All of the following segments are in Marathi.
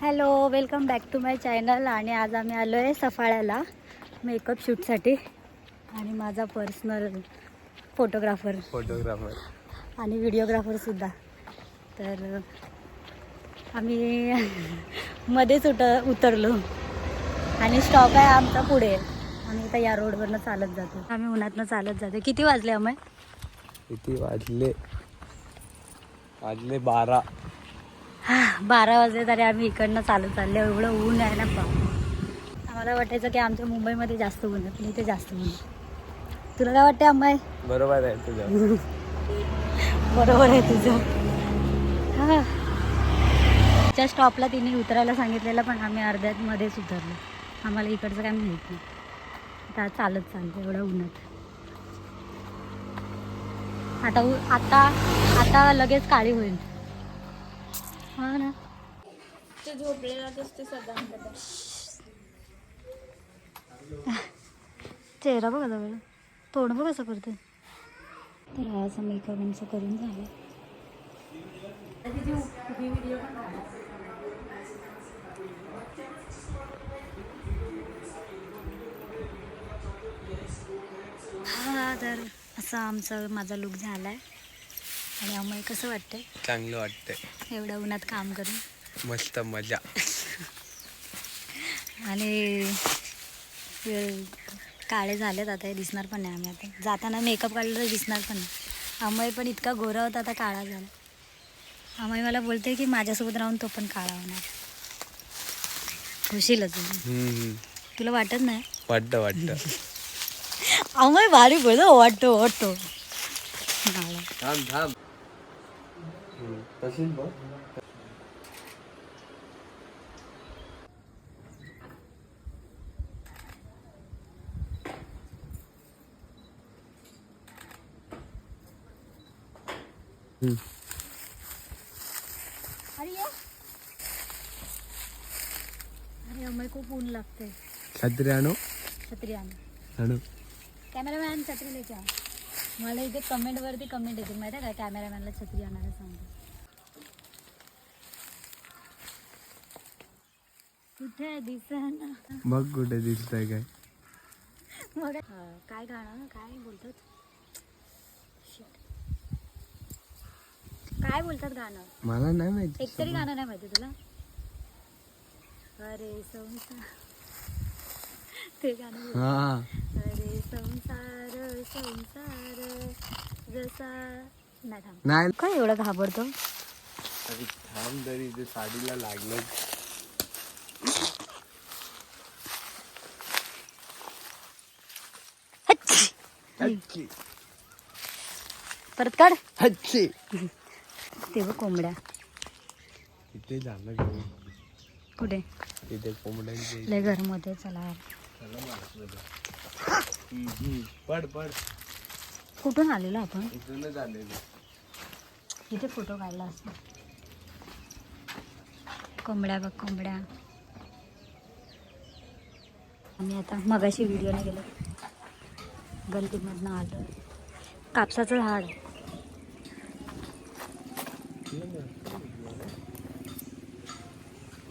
Hello welcome back to my channel. आणि आज आम्ही आलो आहे सफाळ्याला मेकअप शूटसाठी आणि माझा पर्सनल फोटोग्राफर. फोटोग्राफर. आणि व्हिडिओग्राफरसुद्धा तर आम्ही मध्येच उत उतरलो. आणि स्टॉप आहे आमचा पुढे. आम्ही आता या रोडवरनं चालत जातो. आम्ही उन्हातनं चालत जातो. किती वाजले अमय? किती वाजले? वाजले बारा. बारा वाजले तरी आम्ही इकडनं चालत चाललो. एवढं ऊन आहे ना आम्हाला वाटायचं की आमच्या मुंबईमध्ये जास्त ऊन आहे पण इथे जास्त ऊन आहे. तुला काय वाटते अम्माई बरोबर आहे तुझं. बरोबर आहे तुझं. हा. त्या स्टॉपला तिने उतरायला सांगितलेलं पण आम्ही अर्ध्यात मध्येच उतरलो. आम्हाला इकडचं काय माहीत नाही. आता चालत चालतो एवढं उन्हात आता आता आता लगेच काळी होईल. हा ना चेहरा बघा जवळ तोंड बघ कसं करते तर हा असं मेकअप आमचं करून झालं. हा तर असा आमचा माझा लुक झाला आहे आणि आम्हाला कसं वाटतंय? चांगलं वाटतंय. एवढ्या उन्हात काम करून? मस्त मजा. आणि अ, काळे झालेत आता हे दिसणार पण नाही आम्ही आता. जाताना मेकअप काढलं तर दिसणार पण नाही. अमय पण इतका गोरा होता आता काळा झाला. अमय मला बोलते की माझ्यासोबत राहून तो पण काळा होणार. होशीलच हम्म. तुला वाटत नाही? वाटतं वाटतं. अमय भारी बोलतो वाटतो वाटतो. थांब थांब. तशीच बघ. अरे ये. अरे अमय खूप ऊन लागते छत्री आणू? छत्री आण. आणू. कॅमेरामॅन छत्री लेके आ. मला इथे कमेंटवरती कमेंट येतील. माहिती आहे का? कॅमेरामॅनला छत्री आणायला सांगतो. कुठे दिसना? बघ कुठे दिसतंय काय. मग हा, काय गाणं? काय बोलतात. काय बोलतात गाणं? मला नाही माहिती एक तरी गाणं नाही माहिती तुला? अरे संसार. ते गाणं. हा. अरे संसार संसार जसा नाही थांब. नाही. काय एवढं घाबरतो? अरे थांब तरी इथे साडीला लागलं. हच्ची. परत काढ. हच्ची. ते बघ कोंबड्या. इथे झालं कुठे? इथे कोंबड्यांचे. लय घरमध्ये चला. पड पड. कुठून आलेलो आपण? इथूनच आलेलं इथे फोटो काढला असतो. कोंबड्या बघ कोंबड्या. आम्ही आता मगाशी व्हिडिओला गेलो. गलतीमधनं आलो. कापसाचं झाड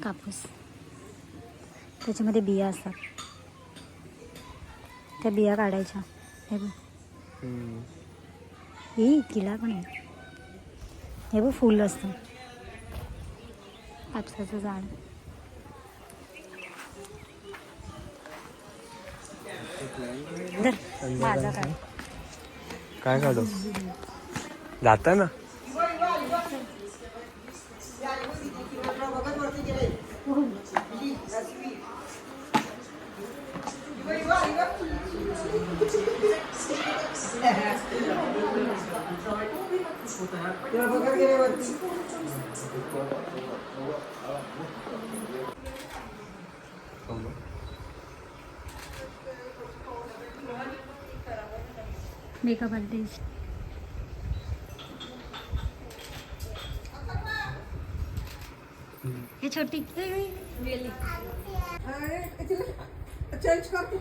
कापूस. त्याच्यामध्ये बिया असतात. त्या बिया काढायच्या. हे बघ. ही किला पण आहे. हे बघ फुल असतं कापसाचं झाड. माझा काय काय काढू जाता ना मेकअप आर्टिस्ट हे छोटी रिअली चेंज करतो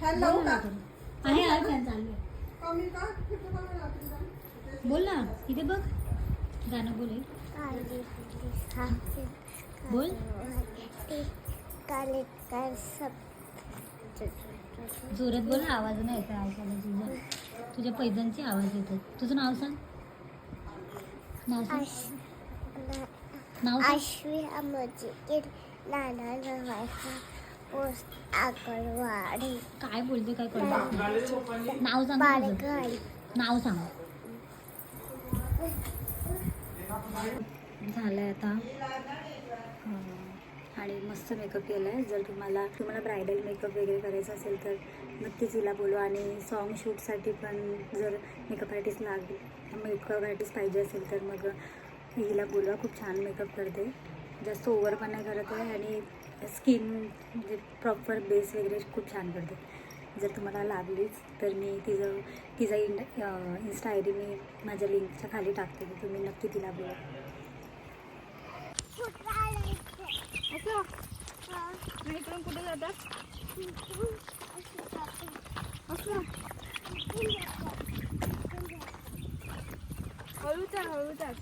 फॅन लावू का आहे आहे फॅन चालू आहे कमी का? किती कमी लागते बोल ना इथे बघ गाणं बोल। हे. काळजी बोल। जोरात बोल ना, आवाज नाही येत ऐकायला तुझा. तुझ्या पैजांची आवाज येतो तुझं नाव सांग. नाव सांग. नाव आश्वी अमरजी नाना नवायचा पोस्ट आगरवाडी. काय बोलते काय कळत. नाव सांग नाव सांग. झालंय आता. आणि मस्त मेकअप केला आहे जर तुम्हाला तुम्हाला ब्रायडल मेकअप वगैरे करायचा असेल तर नक्कीच हिला बोलू आणि सॉन्ग शूटसाठी पण जर मेकअप आर्टिस्ट लागेल मेकअप आर्टिस्ट पाहिजे असेल तर मग हिला बोलवा. खूप छान मेकअप करते. जास्त ओव्हर पण नाही करत आहे आणि स्किन म्हणजे प्रॉपर बेस वगैरे खूप छान करते. जर तुम्हाला लागलीच तर मी तिचं तिचा इंड इन्स्टा आय डी मी माझ्या लिंकच्या खाली टाकते. तुम्ही नक्की तिला बोला इकडून कुठे जातात हळू चाल हळू चाल